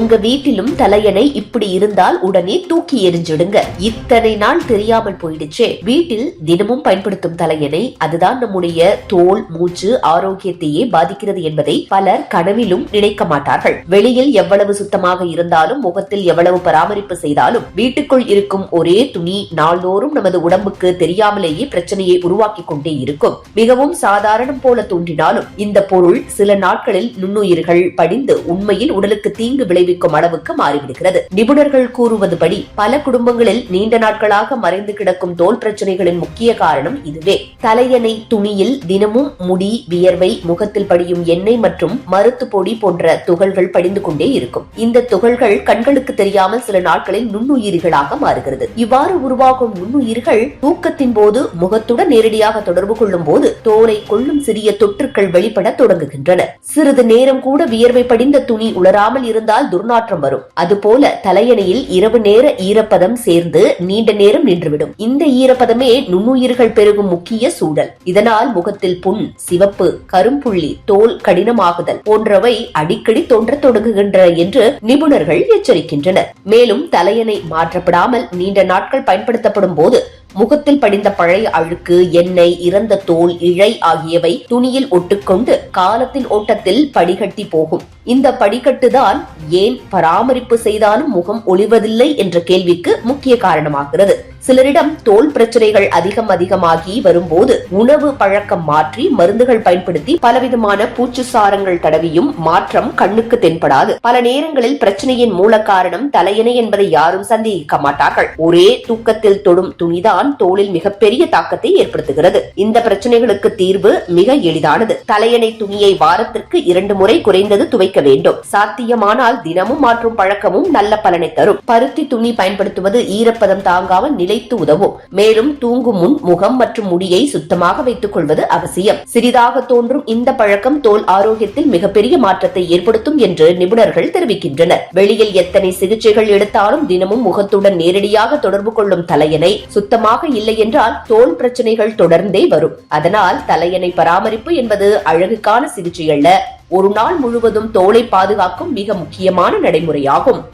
உங்க வீட்டிலும் தலையணை இப்படி இருந்தால் உடனே தூக்கி எரிஞ்சிடுங்க இத்தனை நாள் தெரியாமல் போயிடுச்சே. வீட்டில் தினமும் பயன்படுத்தும் தலையணை அதுதான் நம்முடைய தோல் மூச்சு ஆரோக்கியத்தையே பாதிக்கிறது என்பதை பலர் கனவிலும் நினைக்க மாட்டார்கள். வெளியில் எவ்வளவு சுத்தமாக இருந்தாலும் முகத்தில் எவ்வளவு பராமரிப்பு செய்தாலும் வீட்டுக்குள் இருக்கும் ஒரே துணி நாள்தோறும் நமது உடம்புக்கு தெரியாமலேயே பிரச்சனையை உருவாக்கி கொண்டே இருக்கும். மிகவும் சாதாரணம் போல தோன்றினாலும் இந்த பொருள் சில நாட்களில் நுண்ணுயிர்கள் படிந்து உண்மையில் உடலுக்கு தீங்கு விளைவிக்கும் அளவுக்கு மாறிவிடுகிறது. நிபுணர்கள் கூறுவதுபடி பல குடும்பங்களில் நீண்ட நாட்களாக மறைந்து கிடக்கும் தோல் பிரச்சனைகளின் முக்கிய காரணம் இதுவே. தலையணை துணியில் தினமும் முடி வியர்வை முகத்தில் படியும் எண்ணெய் மற்றும் மருத்து பொடி போன்ற துகள்கள் படிந்து கொண்டே இருக்கும். இந்த துகள்கள் கண்களுக்கு தெரியாமல் சில நாட்களில் நுண்ணுயிரிகளாக மாறுகிறது. இவ்வாறு உருவாகும் நுண்ணுயிர்கள் தூக்கத்தின் போது முகத்துடன் நேரடியாக தொடர்பு கொள்ளும் போது தோலை கொள்ளும் சிறிய தொற்றுக்கள் வெளிப்பட தொடங்குகின்றன. சிறிது நேரம் கூட வியர்வை படிந்த துணி உலராமல் இருந்தால் துர்நாற்றம் வரும். அதுபோல தலையணையில் இரவு நேர ஈரப்பதம் சேர்ந்து நீண்ட நேரம் நின்றுவிடும். இந்த ஈரப்பதமே நுண்ணுயிர்கள் பெருகும் முக்கிய சூழல். இதனால் முகத்தில் புண் சிவப்பு கரும்புள்ளி தோல் கடினமாகுதல் போன்றவை அடிக்கடி தோன்ற தொடங்குகின்றன என்று நிபுணர்கள் எச்சரிக்கின்றனர். மேலும் தலையணை மாற்றப்படாமல் நீண்ட நாட்கள் பயன்படுத்தப்படும் போது முகத்தில் படிந்த பழைய அழுக்கு எண்ணெய் இறந்த தோல் இழை ஆகியவை துணியில் ஒட்டுக்கொண்டு காலத்தின் ஓட்டத்தில் படிகட்டி போகும். இந்த படிக்கட்டுதான் ஏன் பராமரிப்பு செய்தாலும் முகம் ஒளிவதில்லை என்ற கேள்விக்கு முக்கிய காரணமாகிறது. சிலரிடம் தோல் பிரச்சனைகள் அதிகம் அதிகமாகி வரும்போது உணவு பழக்கம் மாற்றி மருந்துகள் பயன்படுத்தி பலவிதமான பூச்சு சாரங்கள் தடவியும் மாற்றம் கண்ணுக்கு தென்படாது. பல நேரங்களில் பிரச்சனையின் மூல காரணம் தலையணை என்பதை யாரும் சந்தேகிக்க மாட்டார்கள். ஒரே தூக்கத்தில் தொடும் துணிதான் தோலில் மிகப்பெரிய தாக்கத்தை ஏற்படுத்துகிறது. இந்த பிரச்சனைகளுக்கு தீர்வு மிக எளிதானது. தலையணை துணியை வாரத்திற்கு இரண்டு முறை குறைந்தது துவைக்க வேண்டும். சாத்தியமானால் தினமும் மாற்றும் பழக்கமும் நல்ல பலனை தரும். பருத்தி துணி பயன்படுத்துவது ஈரப்பதம் தாங்காமல் நிலைத்து உதவும். மேலும் தூங்கும் முன் முகம் மற்றும் முடியை சுத்தமாக வைத்துக் கொள்வது அவசியம். சிறிதாக தோன்றும் இந்த பழக்கம் தோல் ஆரோக்கியத்தில் மிகப்பெரிய மாற்றத்தை ஏற்படுத்தும் என்று நிபுணர்கள் தெரிவிக்கின்றனர். வெளியில் எத்தனை சிகிச்சைகள் எடுத்தாலும் தினமும் முகத்துடன் நேரடியாக தொடர்பு கொள்ளும் தலையணை சுத்தமாக இல்லை என்றால் தோல் பிரச்சனைகள் தொடர்ந்தே வரும். அதனால் தலையணை பராமரிப்பு என்பது அழகுக்கான சிகிச்சை அல்ல. ஒரு நாள் முழுவதும் தோலை பாதுகாக்கும் மிக முக்கியமான நடைமுறையாகும்.